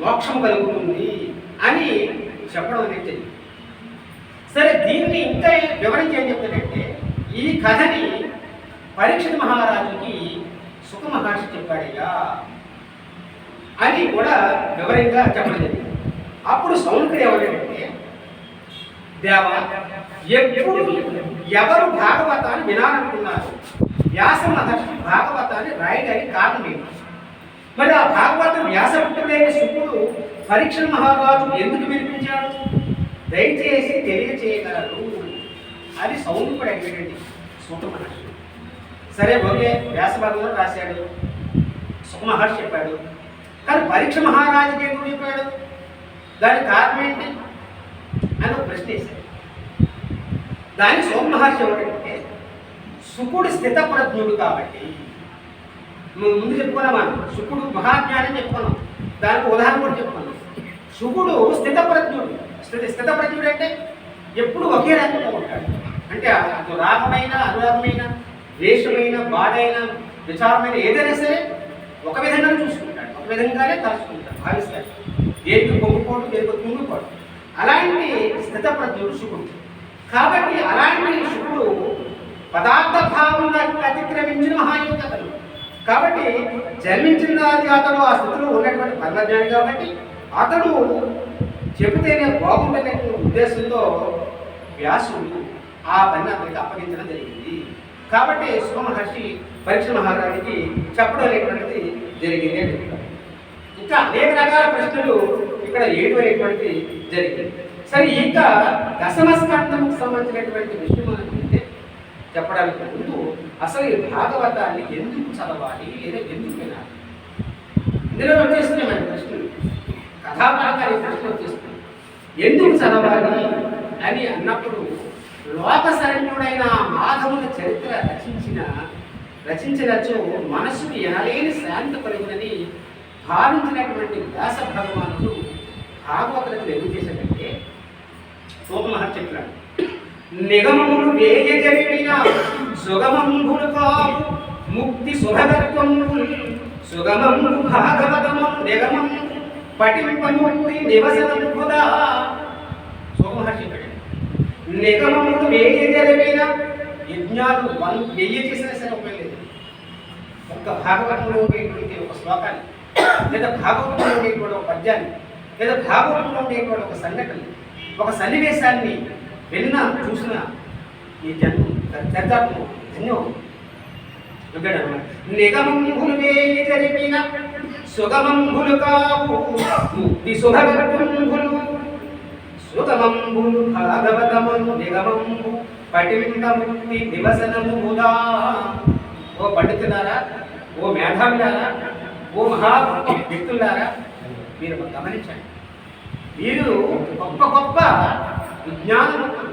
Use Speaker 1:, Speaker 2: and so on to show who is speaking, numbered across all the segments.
Speaker 1: మోక్షం కలుగుతుంది అని చెప్పడం అనేది సరే దీన్ని ఇంకా వివరించి ఏం చెప్తాడంటే ఈ కథని పరీక్షిత మహారాజుకి సుఖ మహర్షి చెప్పాడయ్యా అని కూడా వివరంగా చెప్పడం జరిగింది. అప్పుడు సౌందర్య ఎవరంటే దేవ ఎప్పుడు ఎవరు భాగవతాన్ని వినాలనుకున్నారు వ్యాస మహర్షి భాగవతాన్ని రాయడానికి కారణం ఏంటి? మరి ఆ భాగవతం వ్యాసపుత్రుడైన శుకుడు పరీక్ష మహారాజు ఎందుకు వినిపించాడు? దయచేసి తెలియచేయగలరు. అది సౌందర్యుడు అడిగాడండి సుఖ మహర్షి. సరే ఓకే వ్యాస రాశాడు. సుఖ మహర్షి చెప్పాడు. కానీ పరీక్ష మహారాజుకి ఎందుకు చెప్పాడు? దానికి కారణం ఏంటి? అని ఒక ప్రశ్న వేశాడు. దానికి సోమ మహర్షి ఎవరంటే శుకుడు స్థితప్రజ్ఞుడు కాబట్టి నువ్వు ముందు చెప్పుకున్నామా శుకుడు మహాజ్ఞానం చెప్పుకున్నాం. దానికి ఉదాహరణ కూడా చెప్పుకున్నాం. శుకుడు స్థితప్రజ్ఞుడు. స్థిత స్థితప్రజ్ఞుడు అంటే ఎప్పుడు ఒకే రకంగా ఉంటాడు. అంటే అటు రాగమైన అనురాగమైన ద్వేషమైన బాధైన విచారమైన ఏదైనా సరే ఒక విధంగానే చూసుకుంటాడు. ఒక విధంగానే తలుచుకుంటాడు భావిస్తాడు. దేనికి పొంగిపోవడం దేనికి తుంగిపోవడం అలాంటి స్థితప్రజ్ఞుడు శుకుడు. కాబట్టి అలాంటి శుకుడు పదార్థ భావంగా అతిక్రమించిన మహాయోగతలు కాబట్టి జన్మించిన నాటి అతడు ఆ స్థితిలో ఉన్నటువంటి పరమజ్ఞాని కాబట్టి అతడు చెబితేనే బాగుందనే ఉద్దేశంతో వ్యాసుడు ఆ పని అతనికి అప్పగించడం జరిగింది. కాబట్టి సుమహర్షి పరీక్ష మహారాజుకి చెప్పడం అనేటువంటిది జరిగింది అని ఇంకా అనేక రకాల ప్రశ్నలు ఇక్కడ ఏడు అనేటువంటిది జరిగింది. సరే ఇంకా దశమ సంబంధించినటువంటి విషయం చెప్పడానికి ముందు అసలు ఈ భాగవతాన్ని ఎందుకు చదవాలి? లేదా ఎందుకు వినాలి? ఇందులో వచ్చేస్తున్నాయి మన ప్రశ్నలు. కథాపరంగా ప్రశ్నలు వచ్చేస్తున్నాయి ఎందుకు చదవాలి? అని అన్నప్పుడు లోక మాధవుల చరిత్ర రచించిన రచించినచో మనసుకు ఎనలేని శాంతి కలిగినని భావించినటువంటి వ్యాస భగవానుడు భాగవతులకు ఎందుకు చేశాడంటే సోమమహర్ చెప్పినాడు నిగమములు వేయ జరిగిన సుగమంబులు కావు ముక్తి సుభగత్వము సుగమము భాగవతము నిగమం పటింపముక్తి నివసనము కూడా సోమమహర్షి నిగమములు వేయ జరిగిన యజ్ఞాలు వన్ వెయ్యి చేసిన సరే ఉపయోగలేదు ఒక్క భాగవతంలో ఉండేటువంటి ఒక శ్లోకాన్ని లేదా భాగవతంలో ఉండేటువంటి ఒక పద్యాన్ని లేదా భాగవతంలో ఉండేటువంటి ఒక సంఘటన ఒక సన్నివేశాన్ని వెళ్ళినా చూసిన ఈ జన్మ చర్చాత్మం ధన్యం నిగమంబులు జరిపిన సుగమంబులు కావు ముక్తి సుభగంబులు సుగమంబులు భాగవతములు నిగమంబు పటిండ ముక్తి దివసనము ముదా ఓ పండితులారా ఓ మేధావులారా ఓ మహా వ్యక్తులారా మీరు గమనించండి. వీరు గొప్ప గొప్ప విజ్ఞానవంతులు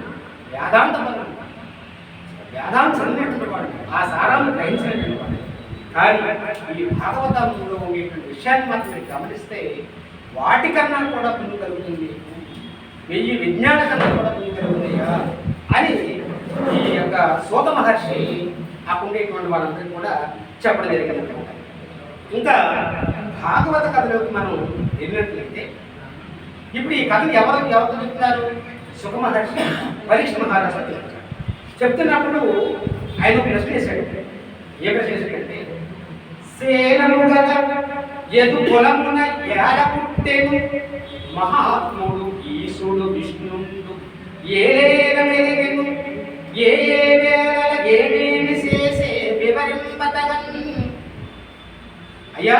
Speaker 1: వేదాంతవంతులు వేదాంత చదివినటువంటి వాడు. ఆ సారాన్ని గ్రహించినటువంటి వాడు. కానీ ఈ భాగవతంలో ఉండేటువంటి విషయాన్ని మాత్రం గమనిస్తే వాటికన్నా కూడా ముందు కలుగుతుంది. వెయ్యి విజ్ఞాన కన్నా కూడా ముందు కలుగుతాయా అని ఈ యొక్క సోత మహర్షి ఆ వాళ్ళందరికీ కూడా చెప్పడం జరిగింది ఇంకా భాగవత కథలోకి మనం వెళ్ళినట్లయితే ఇప్పుడు ఈ కథను ఎవరు ఎవరు చెప్తున్నారు? సుఖ మహర్షి పరీక్ష మహారాజు చెప్తున్నప్పుడు ఆయన ప్రశ్న వేశాడు ఏ ప్రశ్న వేశాడంటే సేనము గల ఎదు పొలమున ఏడ పుట్టేను? మహాత్ముడు ఈశుడు విష్ణుడు ఏలేల మెలిగెను? ఏ ఏ వేళ ఏమేమి చేసే వివరింపతగన్ అయ్యా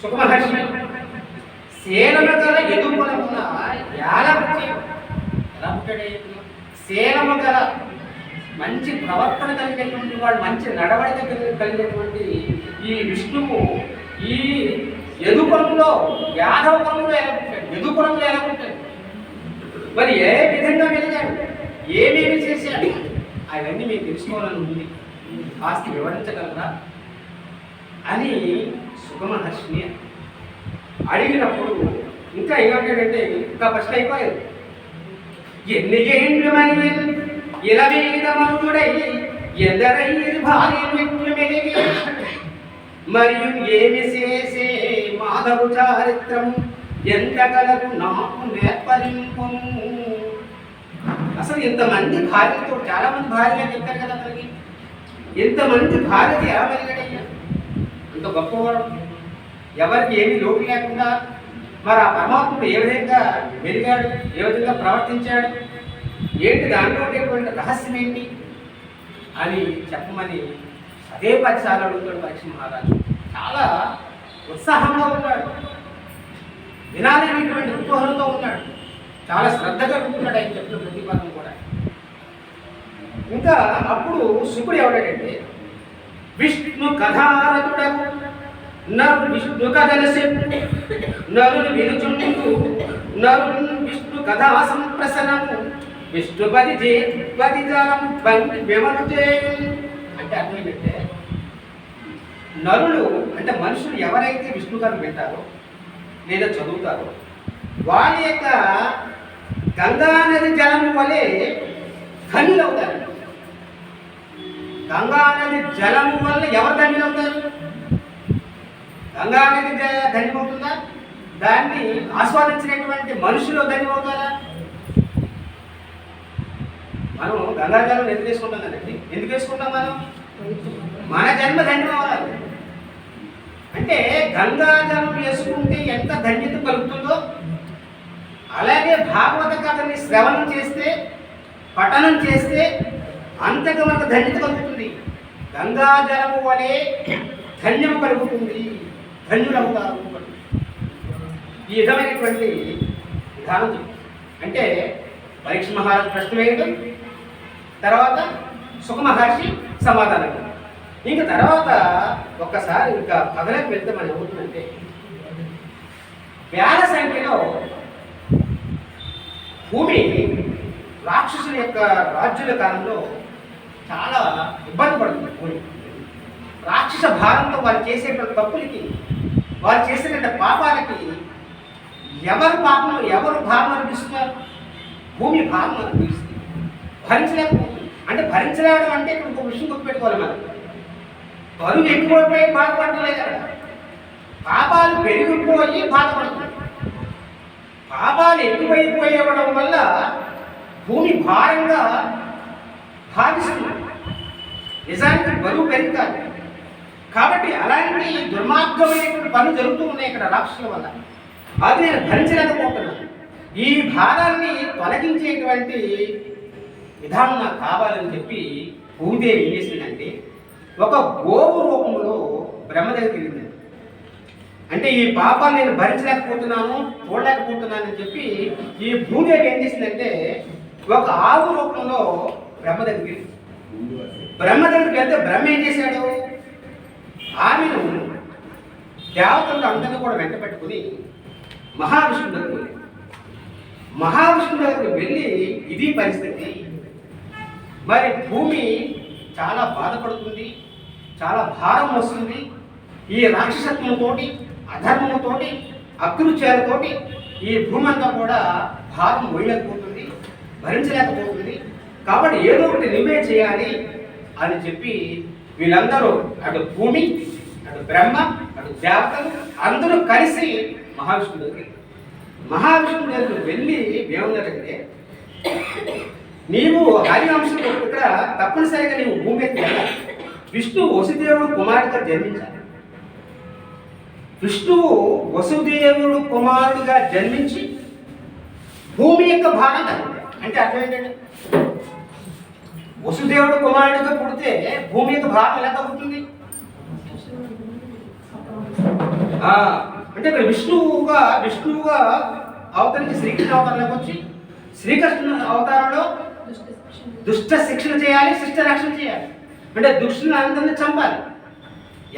Speaker 1: సుఖమహర్షి సేనము గల ఎదు పొలమున ఏడ పుట్టి మంచి ప్రవర్తన కలిగేటువంటి వాడు మంచి నడవడిక కలిగేటువంటి కలిగినటువంటి ఈ విష్ణువు ఈ యదుపురంలో యాదవ కులంలో ఎలా పుట్టాడు యదుపురంలో ఎలా మరి ఏ విధంగా వెలిగాడు? ఏమేమి చేశాడు? అవన్నీ మీకు తెలుసుకోవాలని ఉంది. కాస్త వివరించగలరా? అని సుఖమహర్షిని అడిగినప్పుడు ఇంకా ఏమంటాడంటే ఇంకా ఫస్ట్ అయిపోయారు ఎన్ని ఏండ్లు మరి ఇరవై మనుడై ఎందరైరు భార్య మెట్లు మెలిగి? మరియు ఏమి చేసే మాధవు చారిత్రం? ఎంత కలదు నాకు నేర్పలింపు అసలు ఇంతమంది భార్యతో చాలా మంది భార్యలు చెప్తారు కదా అతనికి. ఇంతమంది భార్యకి ఎలా మెలిగాడయ్యా అంత గొప్పవాడు. ఎవరికి ఏమీ లోటు లేకుండా మరి ఆ పరమాత్ముడు ఏ విధంగా వెలిగాడు ఏ విధంగా ప్రవర్తించాడు ఏంటి దాంట్లో ఉండేటువంటి రహస్యం ఏంటి అని చెప్పమని అదే పదిసార్లు అడుగుతాడు పరీక్ష మహారాజు. చాలా ఉత్సాహంగా ఉన్నాడు. వినాలనేటువంటి కుతూహలంతో ఉన్నాడు. చాలా శ్రద్ధగా వింటున్నాడు ఆయన చెప్పిన ప్రతిపాదన కూడా. ఇంకా అప్పుడు శుకుడు ఎవడాడంటే విష్ణు కథారథుడకు నరు విష్ణు కథను చెప్పు నరుని వినుచుండు నరుని విష్ణు కథా సంప్రసనము విష్ణుపది చే పది జలం బండి విమలు చేయు అంటే అర్థం పెట్టే నరులు అంటే మనుషులు ఎవరైతే విష్ణు కథ వింటారో లేదా చదువుతారో వారి యొక్క గంగా నది జలము వలె ధన్యులవుతారు గంగా నది జలము వల్ల ఎవరు ధన్యులవుతారు గంగా నది ధన్యమవుతుందా? దాన్ని ఆస్వాదించినటువంటి మనుషులు ధన్యమవుతారా? మనం గంగాజలం ఎందుకు వేసుకుంటాం కదండి ఎందుకు వేసుకుంటాం మనం? మన జన్మ ధన్యమవ్వాలి. అంటే గంగాజలం వేసుకుంటే ఎంత ధన్యత కలుగుతుందో అలాగే భాగవత కథని శ్రవణం చేస్తే పఠనం చేస్తే అంతగా మనకు ధన్యత కలుగుతుంది. గంగా జలము వలె ధన్యము కలుగుతుంది. ధన్యుడవుతారు. ఈ విధమైనటువంటి విధానం చెప్తుంది. అంటే పరీక్ష మహారాజు ప్రశ్న వేయడం తర్వాత సుఖ మహర్షి సమాధానం ఇంక ఇంకా తర్వాత ఒక్కసారి ఇంకా పదలకు వెళ్తే మనం ఏమవుతుందంటే వేల సంఖ్యలో భూమి రాక్షసుల యొక్క రాజ్యుల కాలంలో చాలా ఇబ్బంది పడుతుంది భూమి. రాక్షస భారంతో వారు చేసేటువంటి తప్పులకి వారు చేసినటువంటి పాపాలకి ఎవరు పాపం ఎవరు భావం అనిపిస్తున్నారు? భూమి భావం అనిపిస్తుంది. భరించలేకపోతుంది. అంటే భరించలేడం అంటే ఇక్కడ ఇంకో విషయం గుర్తుపెట్టుకోవాలి మనం. బరువు ఎక్కువైపోయి బాధపడలేదు కదా. పాపాలు పెరిగిపోయి బాధపడుతుంది పాపాలు ఎక్కువైపోయేవడం వల్ల భూమి భారంగా భావిస్తుంది నిజానికి బరువు పెరుగుతారు కాబట్టి అలాంటి దుర్మార్గమైనటువంటి పనులు జరుగుతూ ఉన్నాయి ఇక్కడ రాక్షసుల వల్ల. అది నేను భరించలేకపోతున్నాను. ఈ భారాన్ని తొలగించేటువంటి విధానం నాకు కావాలని చెప్పి భూదేవి ఏం చేసిందంటే ఒక గోవు రూపంలో బ్రహ్మ దగ్గరికి వెళ్ళింది. అంటే ఈ పాపాన్ని నేను భరించలేకపోతున్నాను చూడలేకపోతున్నానని చెప్పి ఈ భూదేవి ఏం చేసిందంటే ఒక ఆవు రూపంలో బ్రహ్మ దగ్గరికి బ్రహ్మ దగ్గరికి వెళ్తే బ్రహ్మ ఏం చేశాడు? ఆమెను దేవతలు అందరినీ కూడా వెంట పెట్టుకుని మహావిష్ణు దగ్గరకు వెళ్ళాడు మహావిష్ణు దగ్గరకు వెళ్ళి ఇది పరిస్థితి. మరి భూమి చాలా బాధపడుతుంది చాలా భారం వస్తుంది. ఈ రాక్షసత్వంతోటి అధర్మంతోటి అకృత్యాలతోటి ఈ భూమి అంతా కూడా భారం మొయ్యలేకపోతుంది భరించలేకపోతుంది. కాబట్టి ఏదో ఒకటి నిమే చేయాలి అని చెప్పి వీళ్ళందరూ అటు భూమి అటు బ్రహ్మ అటు దేవతలు అందరూ కలిసి మహావిష్ణువు దగ్గరికి మహావిష్ణువు దగ్గర వెళ్ళి ఏమన్నారంటే నీవు హరివంశం ఇక్కడ తప్పనిసరిగా నీవు భూమి విష్ణు విష్ణువు వసుదేవుడు కుమారుడిగా జన్మించాలి. విష్ణువు వసుదేవుడు కుమారుడుగా జన్మించి భూమి యొక్క భాగం అంటే అర్థం ఏంటంటే వసుదేవుడు కుమారుడిగా పుడితే భూమి యొక్క భారం ఎలా తగ్గుతుంది? అంటే ఇక్కడ విష్ణువుగా విష్ణువుగా అవతరించి శ్రీకృష్ణ అవతారంలోకి వచ్చి శ్రీకృష్ణ అవతారంలో దుష్ట శిక్షణ చేయాలి శిష్ట రక్షణ చేయాలి. అంటే దుష్టుని అందరిని చంపాలి.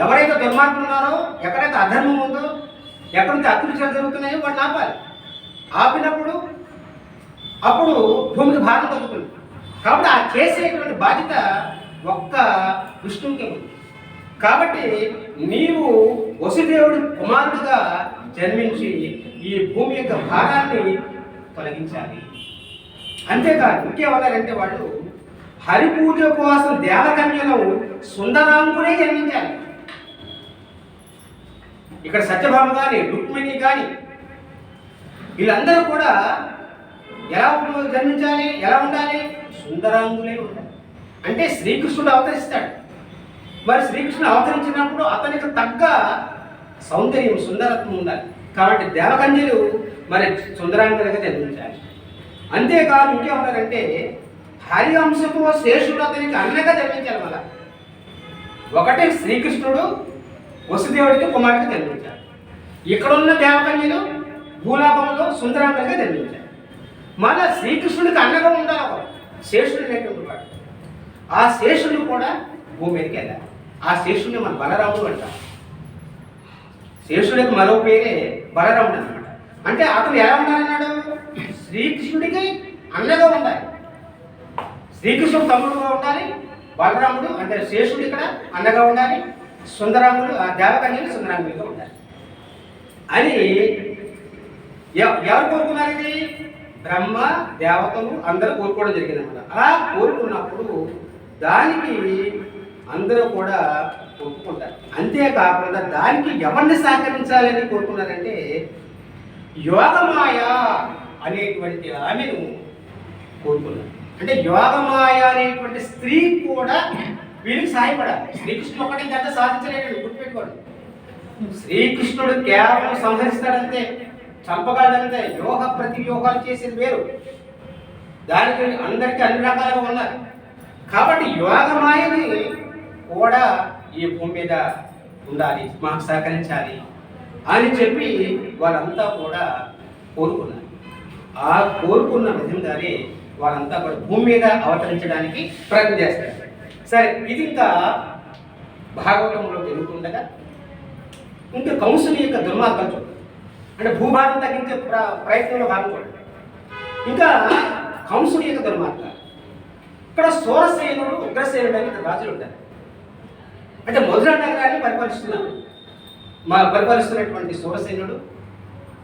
Speaker 1: ఎవరైతే దుర్మార్గులు ఉన్నారో ఎక్కడైతే అధర్మం ఉందో ఎక్కడైతే అత్యుచాలు జరుగుతున్నాయో వాటిని ఆపాలి. ఆపినప్పుడు అప్పుడు భూమికి భారం తగ్గుతుంది. కాబట్టి ఆ చేసేటువంటి బాధ్యత ఒక్క విష్ణువుకే ఉంది. కాబట్టి నీవు వసుదేవుడి కుమారుడుగా జన్మించి ఈ భూమి యొక్క భారాన్ని తొలగించాలి. అంతేకాదు ఇంకేమన్నారంటే వాళ్ళు హరిపూజ కోసం దేవకన్యను సుందరాంగుడే జన్మించాలి. ఇక్కడ సత్యభామ కానీ రుక్మిణి కానీ వీళ్ళందరూ కూడా ఎలా జన్మించాలి ఎలా ఉండాలి? సుందరాంగులే ఉండాలి అంటే శ్రీకృష్ణుడు అవతరిస్తాడు. మరి శ్రీకృష్ణుడు అవతరించినప్పుడు అతనికి తగ్గ సౌందర్యం సుందరత్వం ఉండాలి. కాబట్టి దేవకన్యలు మరి సుందరాంగులుగా జన్మించాలి. అంతేకాదు ఇంకేమన్నారంటే హరివంశపు శేషుడు అతనికి అన్నగా జన్మించాలి మళ్ళా. ఒకటి శ్రీకృష్ణుడు వసుదేవుడికి కుమారుడికి జన్మించారు ఇక్కడున్న దేవకన్యలు భూలాభంలో సుందరాంగులుగా జన్మించారు మన శ్రీకృష్ణుడికి అన్నగా ఉండాలి శేషుడు అనేటువంటి వాడు. ఆ శేషుడు కూడా భూమి మీదకి వెళ్ళాలి. ఆ శేషుడిని మన బలరాముడు అంటాం శేషుడికి మరో పేరే బలరాముడు అనమాట అంటే అతను ఎలా ఉండాలన్నాడు? శ్రీకృష్ణుడికి అన్నగా ఉండాలి. శ్రీకృష్ణుడు తమ్ముడుగా ఉండాలి బలరాముడు అంటే శేషుడు ఇక్కడ అన్నగా ఉండాలి సుందరాముడు ఆ దేవకన్యలు సుందరాముడిగా ఉండాలి. అని ఎవ- ఎవరు కోరుకున్నారు ఇది? బ్రహ్మ దేవతలు అందరూ కోరుకోవడం జరిగింది అనమాట అలా కోరుకున్నప్పుడు దానికి అందరూ కూడా ఒప్పుకుంటారు. అంతేకాకుండా దానికి ఎవరిని సహకరించాలని కోరుకున్నారంటే యోగమాయ అనేటువంటి ఆమెను కోరుకున్నారు. అంటే యోగమాయ అనేటువంటి స్త్రీ కూడా వీరికి సహాయపడాలి. శ్రీకృష్ణుడు ఒకటి గంట సాధించలేడు గుర్తుపెట్టుకోండి. శ్రీకృష్ణుడు కేవలం సంహరిస్తాడంతే. చంపగలంటే యోగ ప్రతి యోగాలు చేసేది వేరు. దానికి అందరికీ అన్ని రకాలుగా ఉన్నారు. కాబట్టి యోగమాయని కూడా ఈ భూమి మీద ఉండాలి మాకు సహకరించాలి అని చెప్పి వాళ్ళంతా కూడా కోరుకున్నారు. ఆ కోరుకున్న విధంగానే వాళ్ళంతా కూడా భూమి మీద అవతరించడానికి ప్రయత్నం చేస్తారు. సరే ఇది ఇంకా భాగవతంలో జరుగుతుండగా ఇంకా కంసుని యొక్క దుర్మార్గం అంటే భూభారం తగ్గించే ప్ర ప్రయత్నంలో భాగం ఇంకా కంసుడి యొక్క దుర్మార్గ. ఇక్కడ సోరసేనుడు ఉగ్రసేనుడు అని ఇక్కడ రాజులు ఉంటారు. అంటే మధుర నగరాన్ని పరిపాలిస్తున్నారు మా పరిపాలిస్తున్నటువంటి సూరసేనుడు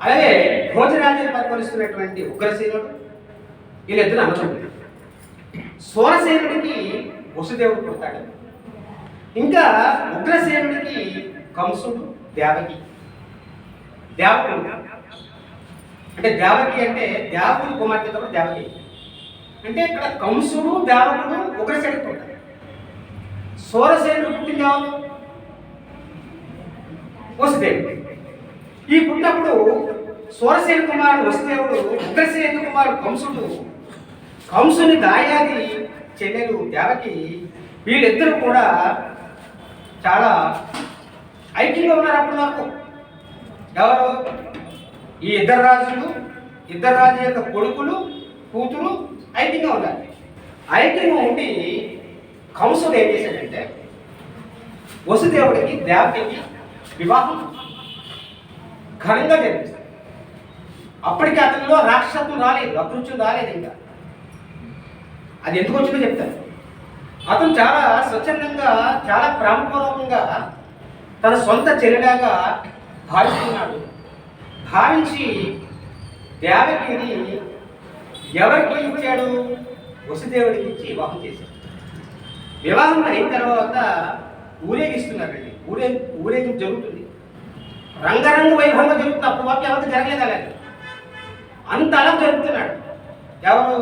Speaker 1: అలాగే భోజరాజుని పరిపాలిస్తున్నటువంటి ఉగ్రసేనుడు వీళ్ళిద్దరు అన్నదమ్ములు సూరసేనుడికి వసుదేవుడు పుడతాడు. ఇంకా ఉగ్రసేనుడికి కంసుడు దేవకి. దేవకుడు అంటే దేవకి అంటే దేవకుడు కుమార్తె కాబట్టి దేవకి. అంటే ఇక్కడ కంసుడు దేవకుడు ఉగ్రసేనుడు పుడతాడు సూరసేనుడు పుట్టింది ఎవరు? వసుదేవుడు. ఈ పుట్టినప్పుడు సూరసేన కుమారుడు వసుదేవుడు ఉగ్రసేన కుమారుడు? కంసుడు. కంసుని దాయాది చెల్లెలు దేవకి. వీళ్ళిద్దరూ కూడా చాలా ఐక్యంగా ఉన్నారు అప్పుడు నాకు ఎవరు? ఈ ఇద్దరు రాజులు ఇద్దరు రాజు యొక్క కొడుకులు కూతురు ఐక్యంగా ఉండాలి. ఐక్యంగా ఉండి కంసుడు ఏం చేశాడంటే వసుదేవుడికి దేవతకి వివాహం ఘనంగా జరిపిస్తాడు అప్పటికి అతనిలో రాక్షసత్వం రాలేదు అకృత్యం రాలేదు ఇంకా. అది ఎందుకు వచ్చిందో చెప్తాను. అతను చాలా స్వచ్ఛందంగా చాలా ప్రేమపూర్వకంగా తన సొంత చెల్లెలాగా భావిస్తున్నాడు. భావించి దేవకిని ఎవరికి ఇచ్చాడు వసుదేవుడికి ఇచ్చి వివాహం చేశాడు. వివాహం అయిన తర్వాత ఊరేగిస్తున్నారండి ఊరే ఊరేగింపు జరుగుతుంది. రంగరంగు వైభవంగా జరుగుతుంది అప్పుడు వాటి ఎవరికి జరగలేదు అలాగే అంత అలా జరుగుతున్నాడు ఎవరు?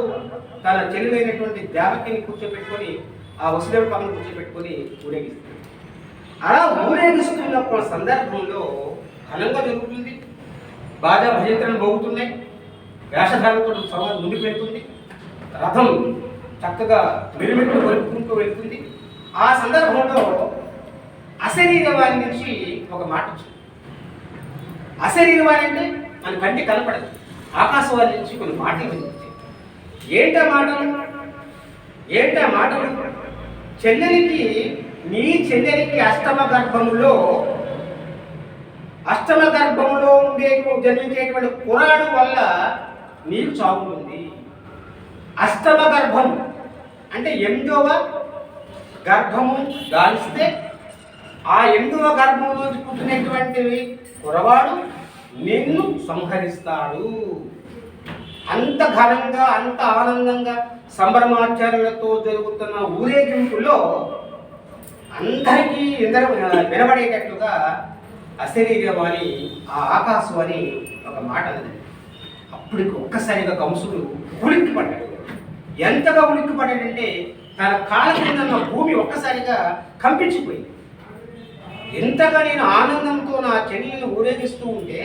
Speaker 1: తన చెల్లెలైనటువంటి దేవకిని కూర్చోబెట్టుకొని ఆ వసుదేవుడి పక్కన కూర్చోబెట్టుకొని ఊరేగిస్తున్నాడు. అలా ఊరేగిస్తున్న సందర్భంలో ఘనంగా జరుగుతుంది. బాజా భజంత్రలు మోగుతున్నాయి. వేషధారణతో సమాజం ముందుకు వెళ్తుంది రథం చక్కగా మెరుమెట్టు కొలుపుకుంటూ వెళ్తుంది. ఆ సందర్భంలో అశరీరవాణి నుంచి ఒక మాట వచ్చింది. అశరీరవాణి అంటే మన కంటి కనపడదు. ఆకాశవాణి నుంచి కొన్ని మాటలు వినిపించాయి. ఏంటా మాటలు? ఏంటా మాటలు? చెల్లెలికి నీ చెల్లెలికి అష్టమ గర్భములో అష్టమ గర్భంలో ఉండే జన్మించేటువంటి కురాడు వల్ల నీకు సాగుతుంది అష్టమ గర్భం అంటే ఎనిమిదవ గర్భము గాలిస్తే ఆ ఎనిమిదవ గర్భంలో పుట్టినటువంటి కురవాడు నిన్ను సంహరిస్తాడు. అంత ఘనంగా అంత ఆనందంగా సంభ్రమాచార్యులతో జరుగుతున్న ఊరేగింపులో అందరికీ ఇందరం వినబడేటట్లుగా అశరీరవాణి ఆ ఆకాశం అని ఒక మాట అప్పటికి అప్పుడు ఒక్కసారిగా కంసుడు ఉలిక్కి పడ్డాడు ఎంతగా ఉలిక్కి పడ్డాడంటే తన కాళ్ళ కింద ఉన్న భూమి ఒక్కసారిగా కంపించిపోయింది. ఎంతగా నేను ఆనందంతో నా చెల్లెలను ఊరేగిస్తూ ఉంటే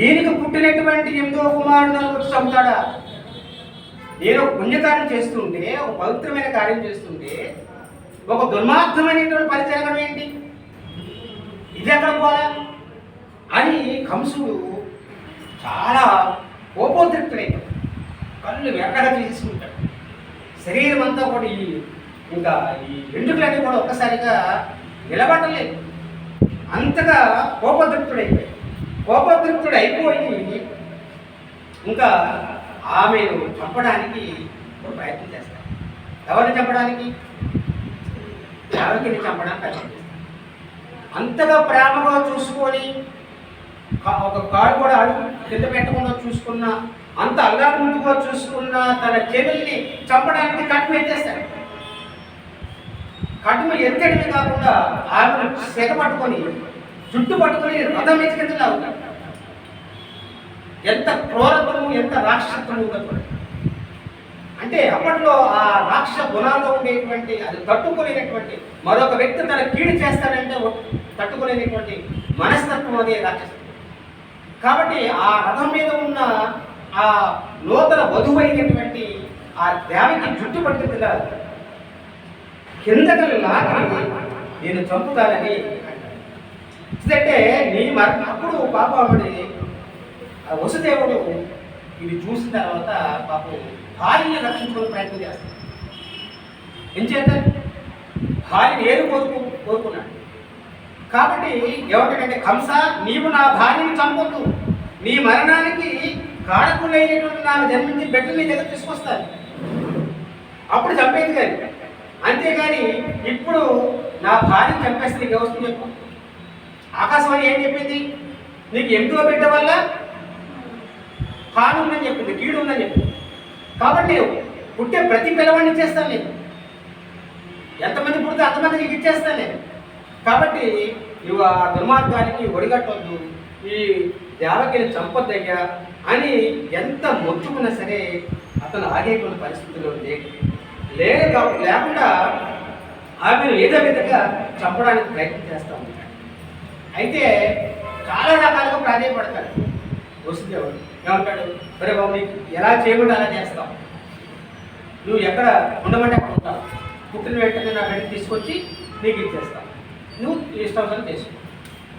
Speaker 1: ఈయనకు పుట్టినటువంటి ఎనిమిదో కుమారుడు నన్ను వచ్చి చంపుతాడా? నేను ఒక పుణ్యకార్యం చేస్తుంటే ఒక పవిత్రమైన కార్యం చేస్తుంటే ఒక దుర్మార్గమైనటువంటి పని జరగడం ఏంటి? ఇది ఎక్కడ పోలా అని కంసుడు చాలా కోపోద్రిక్తుడైపోయాడు కళ్ళు వెంటగా తీసుకుంటాడు శరీరం అంతా కూడా ఈ ఇంకా ఈ వెంట్రుకలన్నీ కూడా ఒక్కసారిగా నిలబడలేదు అంతగా కోపదృప్తుడైపోయాడు కోపదృప్తుడు అయిపోయి ఇంకా ఆమెను చంపడానికి ప్రయత్నం చేస్తాడు. ఎవరిని చంపడానికి? దేవకిని చంపడానికి ప్రయత్నం చేస్తాడు అంతగా ప్రేమగా చూసుకొని ఒక కాడు కూడా అడుగు కింద పెట్టకుండా చూసుకున్న అంత అల్లాడుముద్దుగా చూసుకున్న తన చెవిల్ని చంపడానికి కట్టుమ ఎత్తేస్తాడు కట్టుమ ఎత్తడమే కాకుండా ఆమెను సెగ పట్టుకొని జుట్టు పట్టుకొని రథం ఎత్తుకెళ్ళి లాగుతాడు. ఎంత క్రోరత్వము ఎంత రాక్షసత్వము కట్టుకోండి అంటే అప్పట్లో ఆ రాక్ష గుణాల్లో ఉండేటువంటి అది తట్టుకోలేనటువంటి మరొక వ్యక్తి తన కీడు చేస్తాడంటే ఒ- తట్టుకోలేనటువంటి మనస్తత్వం అదే రాక్షసు. కాబట్టి ఆ రథం మీద ఉన్న ఆ నూతన వధువైనటువంటి ఆ దేవకి జుట్టు పట్టుకు తినాలి కిందకి లాగి నేను చంపుతానని అంటే నీ మర అప్పుడు పాప ఆవిడ వసుదేవుడు ఇది చూసిన తర్వాత పాపం భార్యని రక్షించుకునే ప్రయత్నం చేస్తాడు. ఏం చేద్దాం? భార్యని ఏది కోరుకు కోరుకున్నాడు కాబట్టి ఏమంటాడంటే కంస నీవు నా భార్యను చంపొద్దు. నీ మరణానికి కారకులైనటువంటి నాకు జన్మించి బిడ్డల్ని దగ్గర తీసుకొస్తాను అప్పుడు చంపేది కానీ అంతేగాని ఇప్పుడు నా భార్య చంపేస్తే నీకు వస్తుంది చెప్పు. ఆకాశవాణి ఏం చెప్పింది? నీకు ఎందుకో బిడ్డ వల్ల హాని ఉందని చెప్పింది కీడు ఉందని చెప్పింది. కాబట్టి పుట్టే ప్రతి పిల్లవాడిని ఇచ్చేస్తాను నేను. ఎంతమంది పుడితే అంతమంది నీకు ఇచ్చేస్తాను నేను. కాబట్టి నువ్వు ఆ దుర్మార్గానికి ఒడిగట్టొద్దు. ఈ దేవకిని చంపొద్దయ్యా అని ఎంత మొత్తుకున్నా సరే అతను ఆగేటువంటి పరిస్థితుల్లో లేక లేక లేకుండా ఆమెను ఏదో విధంగా చంపడానికి ప్రయత్నం చేస్తూ ఉంటాడు. అయితే చాలా రకాలుగా ప్రాధాన్యపడతాడు వసుదేవుడు. ఏమంటాడు? సరే బాబు నీకు ఎలా చేయకుండా అలా చేస్తాం? నువ్వు ఎక్కడ ఉండమంటే అక్కడ ఉంటావు పుట్టిన వెంటనే నా వెంట తీసుకొచ్చి నీకు ఇచ్చేస్తావు నువ్వు ఇష్టం చేసుకో.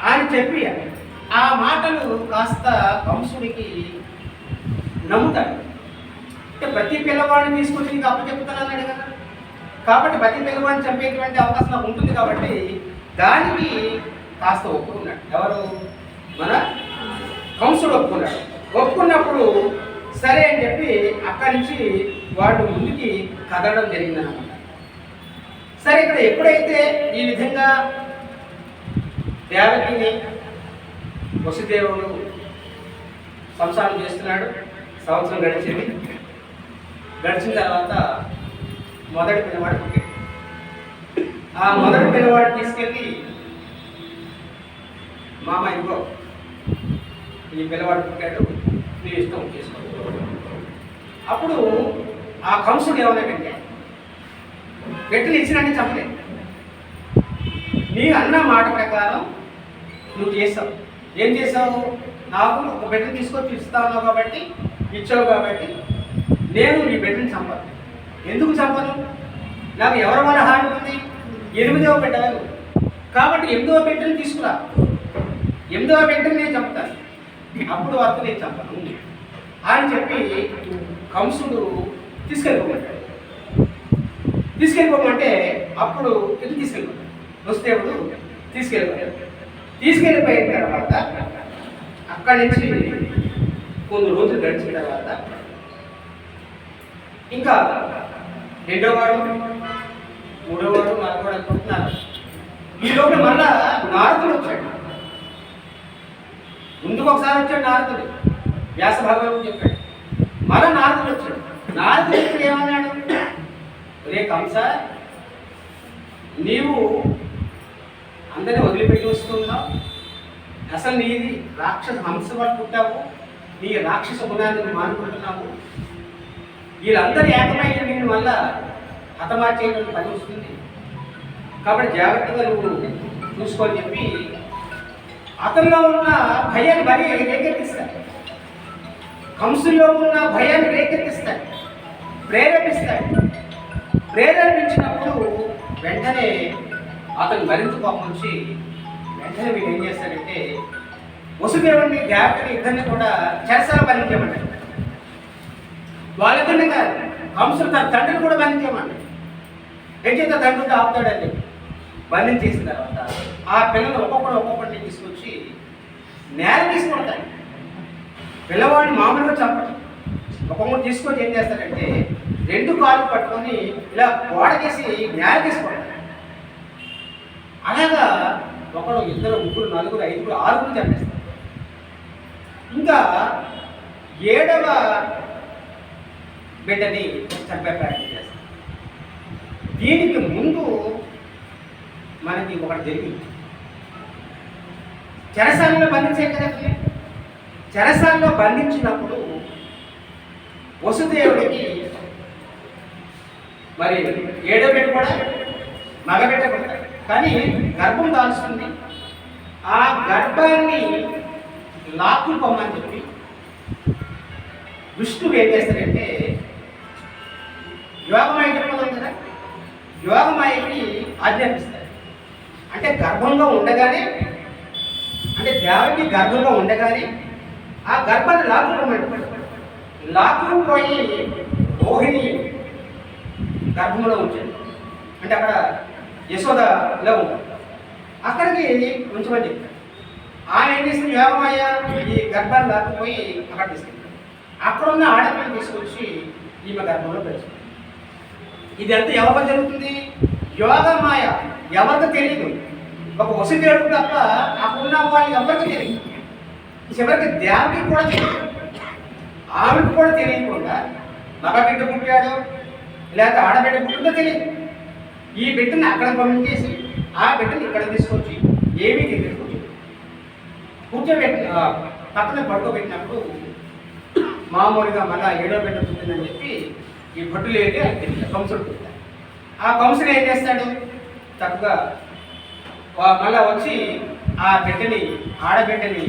Speaker 1: అని చెప్పి ఆ మాటలు కాస్త కంసుడికి నమ్ముతాడు. అంటే ప్రతి పిల్లవాడిని తీసుకొచ్చి నీకు అప్పు చెప్తానన్నాడు కదా. కాబట్టి ప్రతి పిల్లవాడిని చంపేటువంటి అవకాశం నాకు ఉంటుంది కాబట్టి దానికి కాస్త ఒప్పుకున్నాడు. ఎవరు? మన కంసుడు ఒప్పుకున్నాడు. ఒప్పుకున్నప్పుడు సరే అని చెప్పి అక్కడి నుంచి వాడు ముందుకి కదలడం జరిగిందన్నమాట. సరే ఇక్కడ ఎప్పుడైతే ఈ విధంగా దేవకిని వసుదేవుడు సంసారం చేస్తున్నాడు సంవత్సరం గడిచింది. గడిచిన తర్వాత మొదటి పిల్లవాడు పుట్టాడు. ఆ మొదటి పిల్లవాడు తీసుకెళ్ళి మామ ఇంకో ఈ పిల్లవాడు పుట్టాడు నీ ఇష్టం చేసుకో అప్పుడు ఆ కంసుడు ఏమన్నాడంటే పెట్టిన ఇచ్చినట్టు చెప్పలేదు నీ అన్న మాట ప్రకారం నువ్వు చేసావు. ఏం చేసావు? నాకు ఒక బిడ్డను తీసుకొచ్చి ఇస్తాను కాబట్టి ఇచ్చావు కాబట్టి నేను నీ బిడ్డని చంపను. ఎందుకు చంపను? నాకు ఎవరి వల్ల హాని ఉంది? ఎనిమిదవ బిడ్డ కాబట్టి ఎనిమిదవ బిడ్డను తీసుకురా. ఎనిమిదవ బిడ్డను నేను చంపుతాను. అప్పుడు వరకు నేను చంపను అని చెప్పి కంసుడు తీసుకెళ్ళిపోమంటాడు. తీసుకెళ్ళిపోమంటే అప్పుడు ఇది తీసుకెళ్ళిపోతాడు? వస్తేవుడు తీసుకెళ్ళిపోయాడు. తీసుకెళ్ళిపోయిన తర్వాత అక్కడి నుంచి కొన్ని రోజులు గడిచిన తర్వాత ఇంకా రెండో వాడు మూడో వాడు నాలుగో వాడు అనుకుంటున్నారు. ఈ లోపల మళ్ళా నారదుడు వచ్చాడు. ముందుకు ఒకసారి వచ్చాడు నారదుడు. వ్యాస భగవాన్ చెప్పాడు. మరో నారదుడు వచ్చాడు. నారదుడు ఇక్కడ ఏమన్నాడు? రే కంస నీవు అందరినీ వదిలిపెట్టి వస్తున్నావు. అసలు నీది రాక్షస హంస పట్టుకుంటావు పుట్టావు. నీ రాక్షస గుణాన్ని మానుకుంటున్నావు. వీళ్ళందరూ ఏకమైన నేను వల్ల హతమార్చేయడం పని వస్తుంది. కాబట్టి జాగ్రత్తగా నువ్వు చూసుకొని చెప్పి అతనిలో ఉన్న భయాన్ని భయ రేకెత్తిస్తాడు కంసులో ఉన్న భయాన్ని రేకెత్తిస్తాడు ప్రేరేపిస్తాడు ప్రేరేపించినప్పుడు వెంటనే అతను మరింత పంపించి వెంటనే వీడు ఏం చేస్తాడంటే వసుదేవుడిని దేవతని ఇద్దరిని కూడా చెరసల బంధించమంటాడు వాళ్ళిద్దరిని కాదు కంసులు తన తండ్రిని కూడా బంధించమంటాడు. ఏం చేత తండ్రితో ఆపుతాడని బంధించేసిన తర్వాత ఆ పిల్లలు ఒక్కొక్కడు ఒక్కొక్కడిని తీసుకుని నేల తీసుకొడతాడు పిల్లవాడిని మామూలుగా చంపడం ఒక్కొక్కటి తీసుకొని ఏం చేస్తారంటే రెండు కాళ్ళు పట్టుకొని ఇలా గోడకేసి నేల తీసుకుంటారు. అలాగా ఒకడు ఇద్దరు ముగ్గురు నలుగురు ఐదుగురు ఆరుగురు చంపేస్తారు. ఇంకా ఏడవ బిడ్డని చంపే ప్రయత్నం చేస్తారు. దీనికి ముందు మనకి ఒకటి జరిగింది. చెరసాలలో బంధించే కదా చెరసాలలో బంధించినప్పుడు వసుదేవుడికి మరి ఏడో బిడ్డ కూడా మగ బిడ్డ కూడా. కానీ గర్భం దాల్చుకుంది. ఆ గర్భాన్ని లాక్కులు పొమ్మని చెప్పి విష్ణువు ఏం చేస్తాడంటే యోగమాయ చెప్పడం కదా? యోగమాయకి ఆజ్ఞాపిస్తాడు. అంటే గర్భంలో ఉండగానే అంటే దేవకి గర్భంలో ఉండగానే ఆ గర్భాన్ని లాక్కుపోమంటాడు లాక్కులు పోయి రోహిణి గర్భంలో ఉంచాడు. అంటే అక్కడ యశోదలో ఉంటాడు అక్కడికి ఉంచమని చెప్తాడు ఆయన ఏం చేసింది యోగమయ్య ఈ గర్భాన్ని లాక్కుపోయి అక్కడ తీసుకెళ్తాడు అక్కడ ఉన్న ఆడపిల్లని తీసుకొచ్చి ఈమె గర్భంలో పెంచుతాడు ఇది ఎంత ఎవరికి జరుగుతుంది? యోగమాయ ఎవరికి తెలియదు. ఒక వసుదేవుడు తప్ప అక్కడున్న వాళ్ళకి ఎవరికి తెలియదు. చివరికి దేవుడికి కూడా తెలియదు. ఆమెకు కూడా తెలియకుండా మగ బిడ్డ పుట్టాడు లేకపోతే ఆడబిడ్డ పుట్టిందో తెలియదు. ఈ బిడ్డని అక్కడ పంపించేసి ఆ బిడ్డని ఇక్కడ తీసుకొచ్చి ఏమీ తెలియదు. కూర్చోబెట్టిన పక్కన పడుకోబెట్టినప్పుడు మామూలుగా మళ్ళా ఏడో బిడ్డ పుట్టిందని చెప్పి ఈ భట్టులు ఏంటి కంసుడు పుట్టాడు ఆ కంసుడు ఏం చేస్తాడు? చక్కగా మళ్ళా వచ్చి ఆ బిడ్డని ఆడబిడ్డని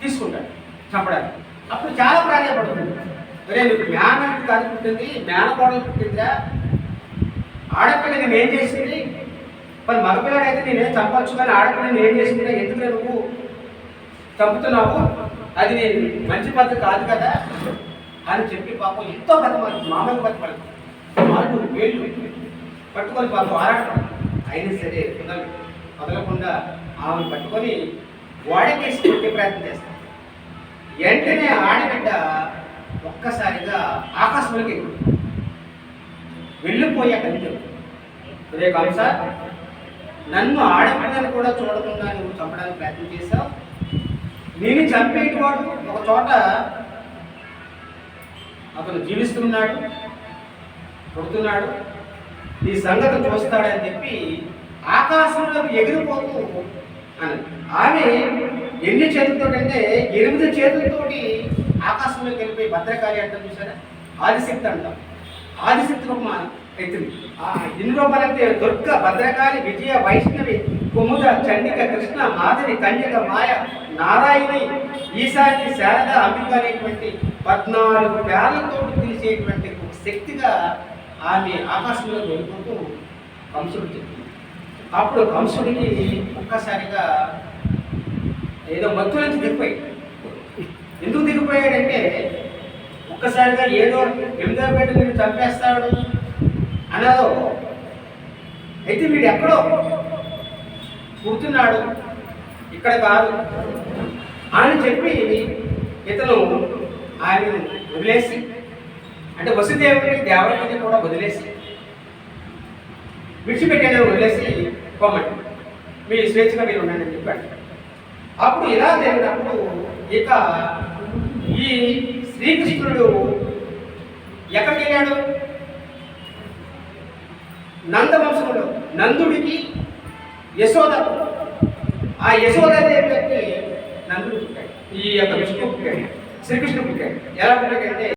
Speaker 1: తీసుకుంటాడు చంపడానికి. అప్పుడు చాలా ప్రాధాన్యపడుతుంది ఒరే నీకు మేనకు కాదు పుట్టింది మేనకోడలు పుట్టిందా ఆడపిల్ల నేను ఏం చేసింది? మరి మగపిల్లాడైతే నేనేం చంపవచ్చు కానీ ఆడపిల్ల నేను ఏం చేసింది ఎందుకు నువ్వు చంపుతున్నావు? అది నేను మంచి పద్ధతి కాదు కదా అని చెప్పి పాపం ఎంతో బతమాలి మామూలు బతమాలి. మాకు వేళ్ళు పట్టుకొని పాపం ఆరాటం అయినా సరే కుదరదు వదలకుండా ఆమెను పట్టుకొని వాడకేసి కొట్టే ప్రయత్నం చేస్తాను వెంటనే ఆడబిడ్డ ఒక్కసారిగా ఆకాశంలోకి ఎగురుతుంది. వెళ్ళిపోయి అక్కడి నుంచి రే సార్ నన్ను ఆడపిల్లని కూడా చూడకుండా నువ్వు చంపడానికి ప్రయత్నం చేశావు. నేను చంపేటివాడు ఒక చోట అతను జీవిస్తున్నాడు కొడుతున్నాడు నీ సంగతి చూస్తాడని చెప్పి ఆకాశంలోకి ఎగిరిపోతూ అని. ఆమె ఎన్ని చేతులతోటంటే ఎనిమిది చేతులతోటి ఆకాశంలోకి వెళ్ళిపోయి భద్రకాళి అంటాం చూసారా ఆదిశక్తి అంటాం. ఆదిశక్తి ఒక మా ఎత్తింది. ఆ రూపాయలంటే దుర్గ భద్రకాళి విజయ వైష్ణవి కుముద చండిక కృష్ణ మాధవి కన్యక మాయ నారాయణి ఈశాన్య శారద అంబిక అనేటువంటి పద్నాలుగు పేర్లతో పిలిచేటువంటి ఒక శక్తిగా ఆమె ఆకాశంలో వెళ్ళిపోతూ కంసుడు చెప్పింది అప్పుడు కంసుడికి ఒక్కసారిగా ఏదో మత్తు నుంచి దిగిపోయి ఎందుకు దిగిపోయాడంటే ఒక్కసారిగా ఏదో ఎనిమిదో పేట నేను చంపేస్తాడు అనదో అయితే వీడు ఎక్కడో కూర్చున్నాడు. ఇక్కడ కాదు. అని చెప్పి ఇతను ఆయన వదిలేసి అంటే వసుదేవుని దేవతని కూడా వదిలేసి విడిచిపెట్టాడు వదిలేసి పొమ్మండి మీ స్వేచ్ఛగా మీరు ఉండండి అని చెప్పాడు. అప్పుడు ఇలా జరిగినప్పుడు ఇక ఈ శ్రీకృష్ణుడు ఎక్కడికి వెళ్ళాడు? నందవంశంలో నందుడికి యశోద ఆ యశోదాదేవి నందుడు పుట్టాడు. ఈ యొక్క విష్ణు పుట్టాడు. శ్రీకృష్ణుడు పుట్టాడు. ఎలా పుట్టాడంటే